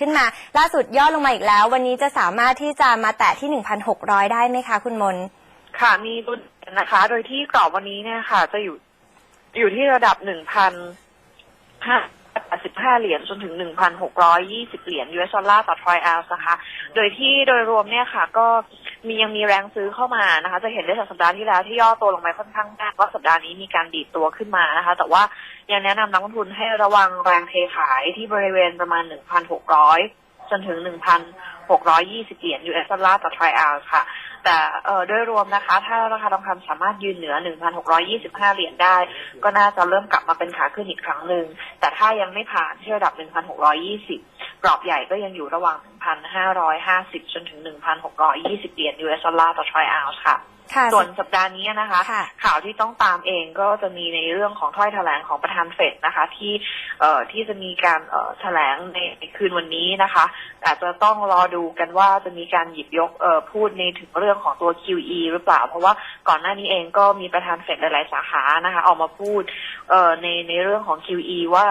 ขึ้นมา ล่าสุดย่อลงมาอีกแล้ว วันนี้จะสามารถที่จะมาแตะที่ 1,600 ได้ไหมคะ คุณมน ค่ะมีตัวนะคะ โดยที่กรอบวันนี้เนี่ยค่ะ จะอยู่อยู่ที่ระดับหนึ่งพันห้าสิบห้าเหรียญจนถึงหนึ่งพันหกร้อยยี่สิบเหรียญ US ดอลลาร์ต่อทรอยออนซ์นะคะ โดยที่โดยรวมเนี่ยค่ะ ก็ มียังมีแรงซื้อเข้ามานะคะ จะเห็นได้จากสัปดาห์ที่แล้วที่ย่อตัวลงไปค่อนข้างมากว่าสัปดาห์นี้มีการดีดตัวขึ้นมานะคะ แต่ว่ายังแนะนำนักลงทุนให้ระวังแรงเทขายที่บริเวณประมาณหนึ่งพันหกร้อยจนถึงหนึ่งพันหกร้อยยี่สิบเหรียญ US ดอลลาร์ต่อทรอยออนซ์ค่ะ แต่เอ่อโดยรวมนะคะ ถ้าราคาทองคำสามารถยืนเหนือ 1,625 เหรียญได้ ก็น่าจะเริ่มกลับมาเป็นขาขึ้นอีกครั้งหนึ่งแต่ถ้ายังไม่ผ่านที่ระดับ 1,620 กรอบใหญ่ก็ยังอยู่ระหว่าง 1,550 จนถึง 1,620เหรียญ US ดอลลาร์ต่อทรอยออนซ์ค่ะค่ะส่วนสัปดาห์นี้นะคะค่ะข่าวที่ต้องตามเองก็จะมีในเรื่องของถ้อยแถลงของประธานเฟดนะคะ ที่เอ่อที่จะมีการเอ่อแถลงในในคืนวันนี้นะคะ อาจจะต้องรอดูกันว่าจะมีการหยิบยกเอ่อพูดในถึงเรื่องของตัว QE หรือเปล่า เพราะว่าก่อนหน้านี้เองก็มีประธานเฟดหลาย ๆ สาขานะคะ ออกมาพูดเอ่อในในเรื่องของ QE ว่า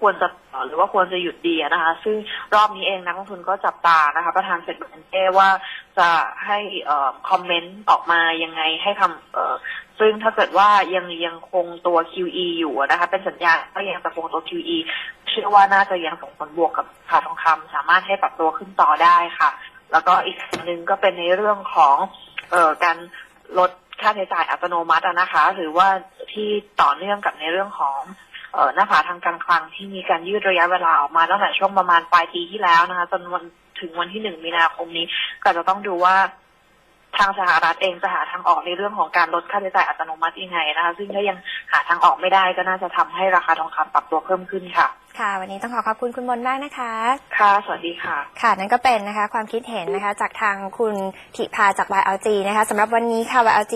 ควรจะต่อหรือว่าควรจะหยุดดีนะคะ ซึ่งรอบนี้เองนักลงทุนก็จับตานะคะ ประธานเฟดเบนเต้ว่าจะให้คอมเมนต์ออกมายังไงให้คำซึ่งถ้าเกิดว่ายังยังคงตัว QE อยู่นะคะ เป็นสัญญาณว่ายังจะคงตัว QE เชื่อว่าน่าจะยังส่งผลบวกกับราคาทองคำสามารถให้ปรับตัวขึ้นต่อได้ค่ะ แล้วก็อีกสิ่งหนึ่งก็เป็นในเรื่องของออการลดค่าใช้จ่ายอัตโนมัตินะคะ หรือว่าที่ต่อเนื่องกับในเรื่องของ หน้าผาทางการคลังที่มีการยืดระยะเวลาออกมาตั้งแต่ช่วงประมาณปลายปีที่แล้วนะคะจนวันถึงวันที่หนึ่งมีนาคมนี้ ก็จะต้องดูว่าทางสหรัฐเองจะหาทางออกในเรื่องของการลดค่าใช้จ่ายอัตโนมัติยังไงนะคะซึ่งถ้ายังหาทางออกไม่ได้ก็น่าจะทำให้ราคาทองคำปรับตัวเพิ่มขึ้นค่ะ ค่ะ วันนี้ต้องขอขอบคุณคุณมนมากนะคะ ค่ะ สวัสดีค่ะ ค่ะ นั่นก็เป็นนะคะ ความคิดเห็นนะคะ จากทางคุณถิพาจาก YLG นะคะสำหรับวันนี้ค่ะ YLG